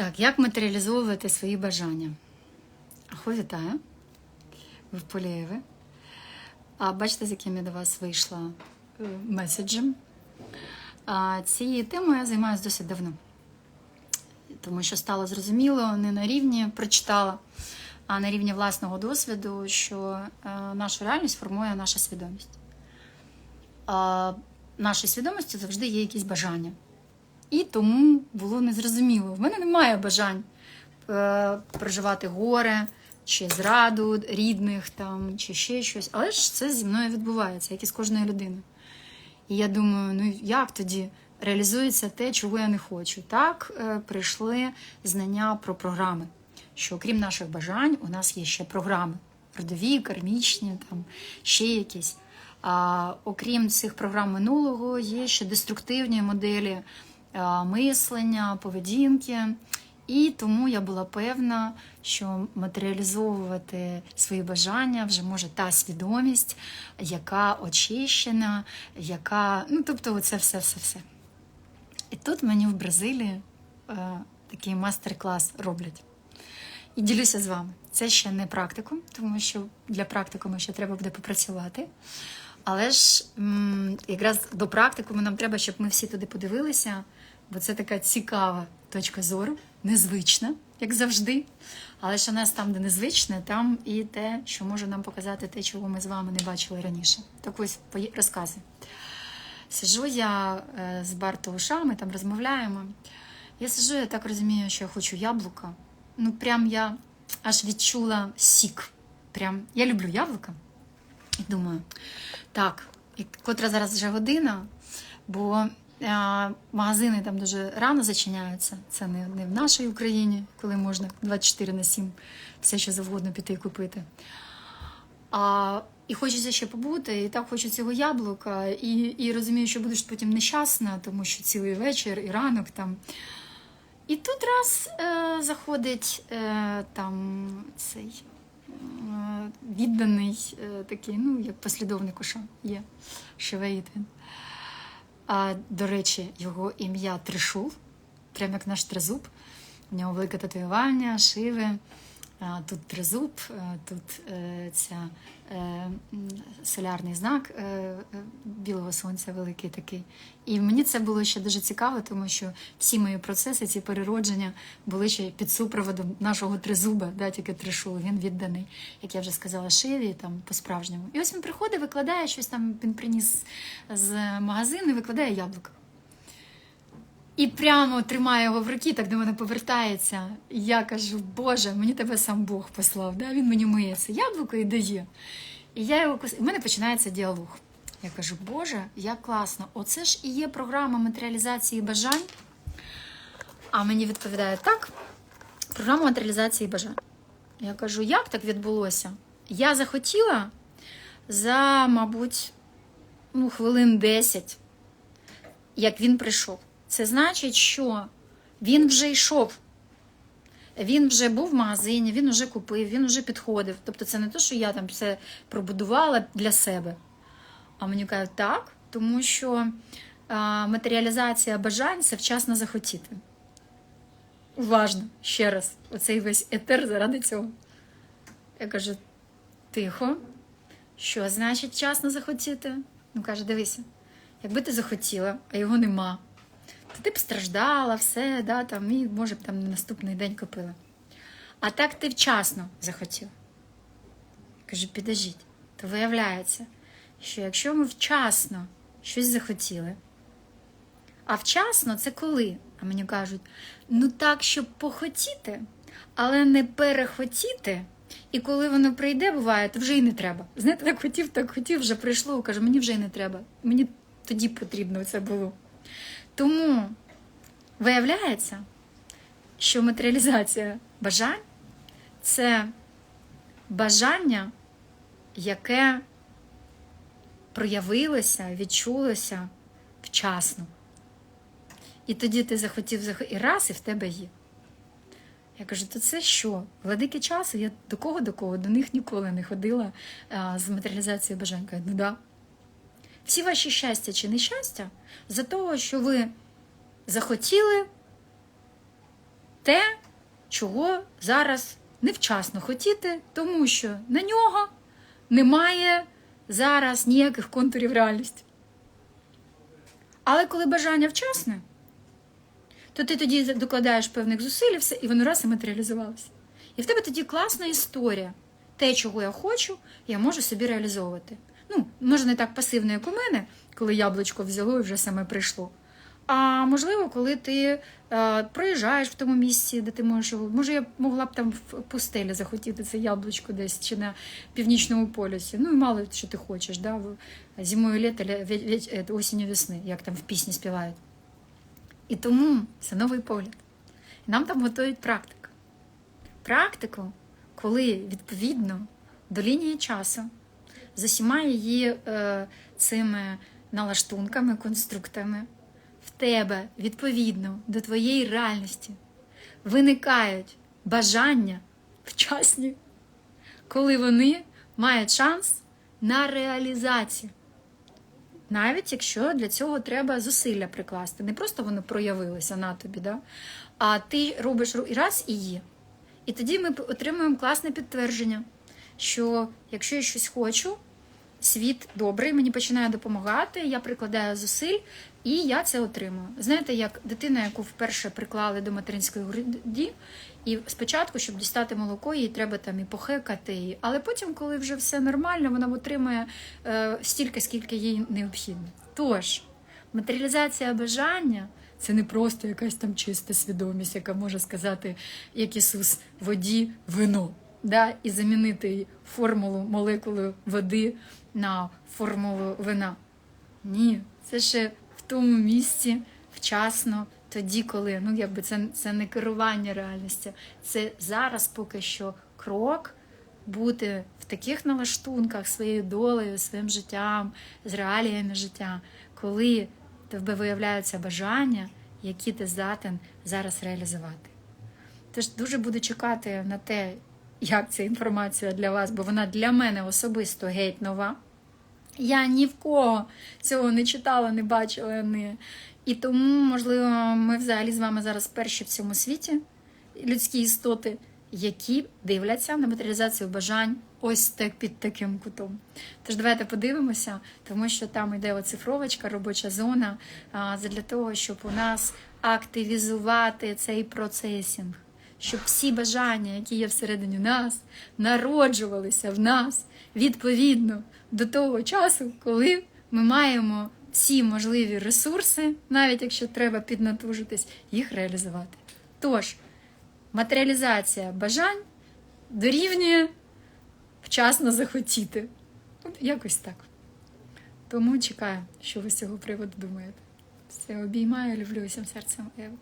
Так, як матеріалізовувати свої бажання? Ахо, вітаю. Ви в Полієві. А бачите, з яким я до вас вийшла е, меседжем. А, цією темою я займаюся досить давно. Тому що стало зрозуміло не на рівні прочитала, а на рівні власного досвіду, що е, нашу реальність формує наша свідомість. А нашій свідомості завжди є якісь бажання. І тому було незрозуміло. В мене немає бажань е, проживати горе, чи зраду рідних, там, чи ще щось. Але ж це зі мною відбувається, як і з кожною людиною. І я думаю, ну як тоді реалізується те, чого я не хочу? Так е, прийшли знання про програми, що окрім наших бажань, у нас є ще програми родові, кармічні, там ще якісь. А окрім цих програм минулого, є ще деструктивні моделі мислення, поведінки. І тому я була певна, що матеріалізовувати свої бажання вже може та свідомість, яка очищена, яка. Ну, тобто, оце все-все-все. І тут мені в Бразилії е, такий мастер-клас роблять. І ділюся з вами. Це ще не практикум, тому що для практикуму ще треба буде попрацювати. Але ж м, якраз до практикуму нам треба, щоб ми всі туди подивилися, бо це така цікава точка зору, незвична, як завжди. Але у нас там, де незвичне, там і те, що може нам показати те, чого ми з вами не бачили раніше. Так ось розкази. Сижу я е, з Бартоуша, ми там розмовляємо. Я сижу, я так розумію, що я хочу яблука. Ну, прям я аж відчула сік. Прям я люблю яблука. І думаю, так, і котра зараз вже година, бо магазини там дуже рано зачиняються. Це не, не в нашій Україні, коли можна 24 на 7 все, що завгодно піти і купити. А, і хочеться ще побути, і так хочу цього яблука, і, і розумію, що будеш потім нещасна, тому що цілий вечір і ранок там. І тут раз е, заходить е, там цей е, відданий е, такий, ну, як послідовник уша є, Шевеїт він. А, до речі, його ім'я Тришул, прямо як наш тризуб. У нього велике татуювання, шиви. Тут тризуб, тут е, ця е, солярний знак е, е, білого сонця великий такий. І мені це було ще дуже цікаво, тому що всі мої процеси, ці переродження були ще під супроводом нашого тризуба, да, тільки тришул. Він відданий, як я вже сказала, шиві там по-справжньому. І ось він приходить, викладає щось там, він приніс з магазину викладає яблуко. І прямо тримає його в руки, так до мене повертається. Я кажу, Боже, мені тебе сам Бог послав. Да? Він мені миє це яблуко і дає. І я його кус... І в мене починається діалог. Я кажу, Боже, як класно! Оце ж і є програма матеріалізації бажань. А мені відповідає так, програма матеріалізації бажань. Я кажу, як так відбулося? Я захотіла за, мабуть, ну, хвилин 10, як він прийшов. Це значить, що він вже йшов. Він вже був в магазині, він вже купив, він вже підходив. Тобто це не те, що я там все пробудувала для себе. А мені кажуть, так, тому що а, матеріалізація бажань це вчасно захотіти. Уважно, ще раз, оцей весь етер заради цього. Я кажу, тихо, що значить вчасно захотіти? Ну, каже, дивися, якби ти захотіла, а його нема, ти б страждала, все, да, там, і може б там на наступний день купила. А так ти вчасно захотіла. Кажу, підождіть, то виявляється, що якщо ми вчасно щось захотіли, а вчасно це коли? А мені кажуть, ну так, щоб похотіти, але не перехотіти. І коли воно прийде, буває, то вже й не треба. Знаєте, так хотів, так хотів, вже прийшло, каже, мені вже й не треба. Мені тоді потрібно це було. Тому виявляється, що матеріалізація бажань це бажання, яке проявилося, відчулося вчасно. І тоді ти захотів і раз, і в тебе є. Я кажу, то це що? Владики часу, я до кого до кого? До них ніколи не ходила а, з матеріалізацією бажань. Кажу, ну да. Всі ваші щастя чи нещастя за того, що ви захотіли те, чого зараз невчасно хотіти, тому що на нього немає зараз ніяких контурів реальності. Але коли бажання вчасне, то ти тоді докладаєш певних зусиль все, і воно раз і матеріалізувалося. І в тебе тоді класна історія. Те, чого я хочу, я можу собі реалізовувати. Ну, може, не так пасивно, як у мене, коли яблучко взяло і вже саме прийшло. А можливо, коли ти е, проїжджаєш в тому місці, де ти можеш його. Може, я могла б там в пустелі захотіти це яблучко десь чи на північному полюсі. Ну мало що ти хочеш, да? зимою літо, е, осінню весни, як там в пісні співають. І тому це новий погляд. Нам там готують практику. Практику, коли відповідно до лінії часу, з усіма її е, цими налаштунками, конструктами, в тебе відповідно до твоєї реальності виникають бажання вчасні, коли вони мають шанс на реалізацію. Навіть якщо для цього треба зусилля прикласти. Не просто воно проявилося на тобі, да? а ти робиш раз і є. І тоді ми отримуємо класне підтвердження, що якщо я щось хочу, світ добрий, мені починає допомагати, я прикладаю зусиль, і я це отримую. Знаєте, як дитина, яку вперше приклали до материнської груді, і спочатку, щоб дістати молоко, їй треба там і похекати, і- але потім, коли вже все нормально, вона отримує е, стільки, скільки їй необхідно. Тож, матеріалізація бажання це не просто якась там чиста свідомість, яка може сказати, як Ісус, воді, вино, да? і замінити формулу молекули води на формулу вина. Ні, це ще в тому місці вчасно, тоді, коли ну якби це, це не керування реальністю, це зараз поки що крок бути в таких налаштунках своєю долею, своїм життям, з реаліями життя, коли тебе виявляються бажання, які ти здатен зараз реалізувати. Тож дуже буду чекати на те, як ця інформація для вас, бо вона для мене особисто геть нова. Я ні в кого цього не читала, не бачила. Не... І тому, можливо, ми взагалі з вами зараз перші в цьому світі, людські істоти, які дивляться на матеріалізацію бажань ось так під таким кутом. Тож давайте подивимося, тому що там йде оцифровочка, робоча зона, для того, щоб у нас активізувати цей процесінг, щоб всі бажання, які є всередині нас, народжувалися в нас відповідно до того часу, коли ми маємо всі можливі ресурси, навіть якщо треба піднатужитись, їх реалізувати. Тож, матеріалізація бажань дорівнює вчасно захотіти. От Якось так. Тому чекаю, що ви з цього приводу думаєте. Все обіймаю, люблю всім серцем Ева.